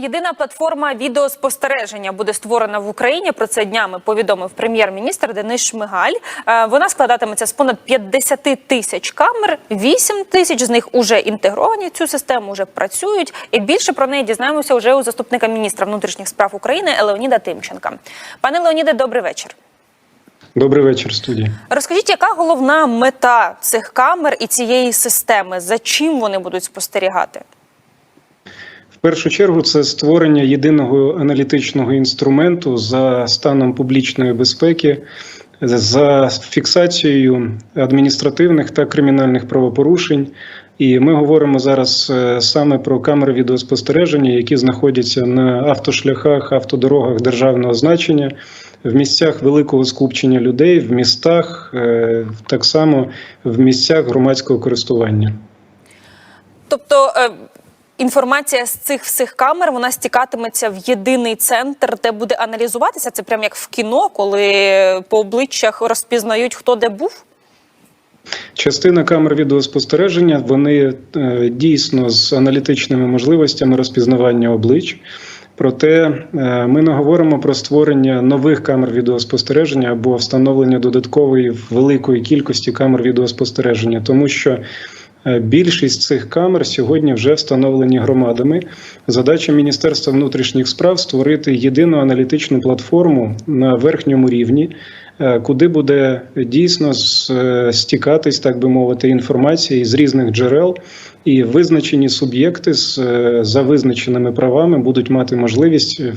Єдина платформа відеоспостереження буде створена в Україні. Про це днями повідомив прем'єр-міністр Денис Шмигаль. Е, Вона складатиметься з понад 50 тисяч камер. 8 тисяч з них уже інтегровані цю систему, вже працюють. І більше про неї дізнаємося вже у заступника міністра внутрішніх справ України Леоніда Тимченка. Пане Леоніде, добрий вечір. Добрий вечір, студія. Розкажіть, яка головна мета цих камер і цієї системи? За чим вони будуть спостерігати? Першу чергу це створення єдиного аналітичного інструменту за станом публічної безпеки, за фіксацією адміністративних та кримінальних правопорушень. І ми говоримо зараз е, саме про камери відеоспостереження, які знаходяться на автошляхах, автодорогах державного значення, в місцях великого скупчення людей, в містах, е, так само в місцях громадського користування. Тобто е, інформація з цих всіх камер вона стікатиметься в єдиний центр, де буде аналізуватися. Це прям як в кіно, коли по обличчях розпізнають, хто де був. Частина камер відеоспостереження вони е, дійсно з аналітичними можливостями розпізнавання облич. Проте е, ми не говоримо про створення нових камер відеоспостереження або встановлення додаткової великої кількості камер відеоспостереження, тому що більшість цих камер сьогодні вже встановлені громадами. Задача Міністерства внутрішніх справ створити єдину аналітичну платформу на верхньому рівні. е, Куди буде дійсно е, стікатись, так би мовити, інформація з різних джерел, і визначені суб'єкти е, за визначеними правами будуть мати можливість е,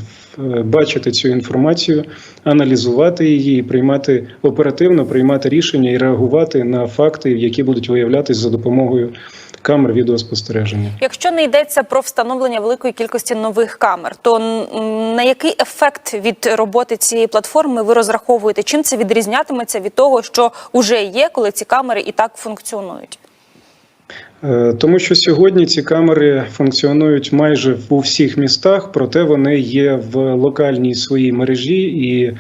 бачити цю інформацію, аналізувати її, приймати оперативно приймати рішення і реагувати на факти, які будуть виявлятись за допомогою камер відеоспостереження. Якщо не йдеться про встановлення великої кількості нових камер, то на який ефект від роботи цієї платформи ви розраховуєте? Чим це відрізнятиметься від того, що вже є, коли ці камери і так функціонують? Е, Тому що сьогодні ці камери функціонують майже у всіх містах, проте вони є в локальній своїй мережі і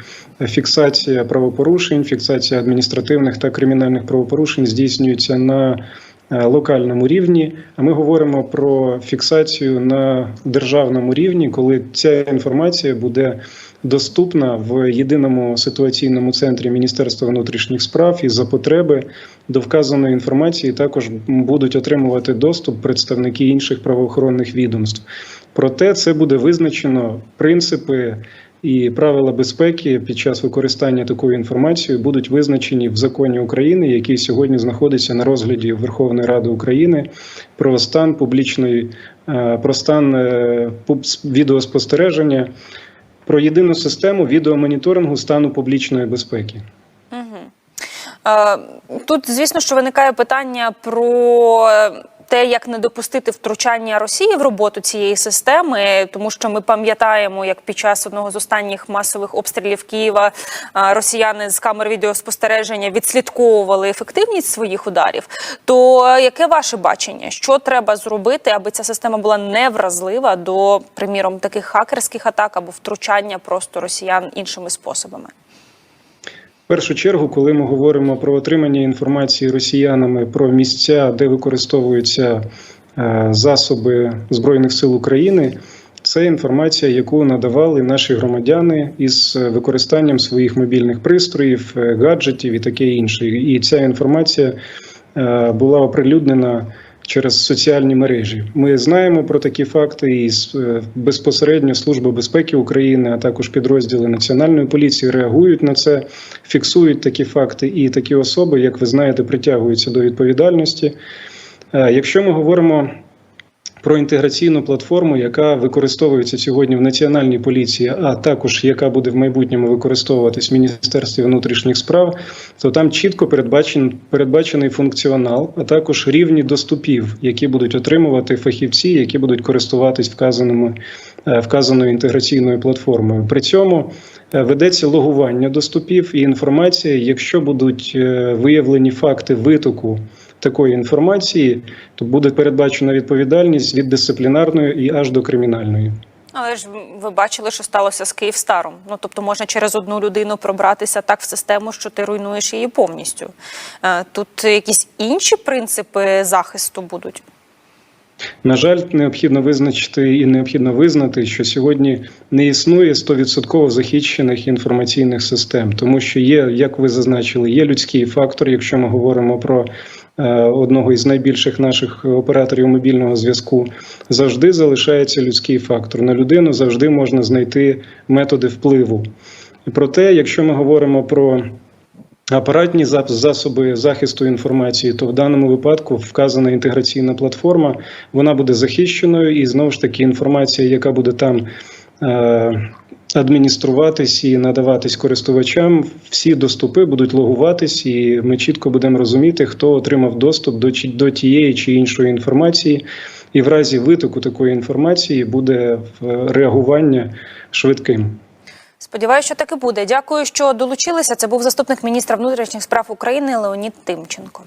фіксація правопорушень, фіксація адміністративних та кримінальних правопорушень здійснюється на е, локальному рівні. А ми говоримо про фіксацію на державному рівні, коли ця інформація буде доступна в єдиному ситуаційному центрі Міністерства внутрішніх справ і за потреби до вказаної інформації також будуть отримувати доступ представники інших правоохоронних відомств. Проте це буде визначено принципи. І правила безпеки під час використання такої інформації будуть визначені в законі України, який сьогодні знаходиться на розгляді Верховної Ради України про стан публічної е, про стан е, відеоспостереження, про єдину систему відеомоніторингу стану публічної безпеки. Е, Тут, звісно, що виникає питання про е, те, як не допустити втручання Росії в роботу цієї системи, тому що ми пам'ятаємо, як під час одного з останніх масових обстрілів Києва е, росіяни з камер відеоспостереження відслідковували ефективність своїх ударів. То яке ваше бачення? Що треба зробити, аби ця система була невразлива до, приміром, таких хакерських атак або втручання просто росіян іншими способами? Першу чергу, коли ми говоримо про отримання інформації росіянами про місця, де використовуються е, засоби збройних сил України, це інформація, яку надавали наші громадяни із е, використанням своїх мобільних пристроїв, е, гаджетів і таке інше. І ця інформація була оприлюднена через соціальні мережі. Ми знаємо про такі факти, і е, безпосередньо Служба безпеки України, а також підрозділи Національної поліції реагують на це, фіксують такі факти, і такі особи, як ви знаєте, притягуються до відповідальності. Е, Якщо ми говоримо про інтеграційну платформу, яка використовується сьогодні в національній поліції, а також яка буде в майбутньому використовуватись в Міністерстві внутрішніх справ, то там чітко передбачен, передбачений функціонал, а також рівні доступів, які будуть отримувати фахівці, які будуть користуватись вказаними е, вказаною інтеграційною платформою. При цьому е, ведеться логування доступів і інформація, якщо будуть е, виявлені факти витоку такої інформації, то буде передбачена відповідальність від дисциплінарної і аж до кримінальної. Але ж ви бачили, що сталося з Київстаром. Ну тобто можна через одну людину пробратися так в систему, що ти руйнуєш її повністю. Е, Тут якісь інші принципи захисту будуть. На жаль, необхідно визначити і необхідно визнати, що сьогодні не існує 100% захищених інформаційних систем, тому що є, як ви зазначили, є людський фактор, якщо ми говоримо про одного із найбільших наших операторів мобільного зв'язку, завжди залишається людський фактор. На людину завжди можна знайти методи впливу. Проте, якщо ми говоримо про апаратні засоби захисту інформації, то в даному випадку вказана інтеграційна платформа вона буде захищеною, і знову ж таки інформація, яка буде там е, адмініструватись і надаватись користувачам, всі доступи будуть логуватись, і ми чітко будемо розуміти, хто отримав доступ до, до тієї чи іншої інформації. І в разі витоку такої інформації буде е, реагування швидким. Сподіваюся, що так і буде. Дякую, що долучилися. Це був заступник міністра внутрішніх справ України Леонід Тимченко.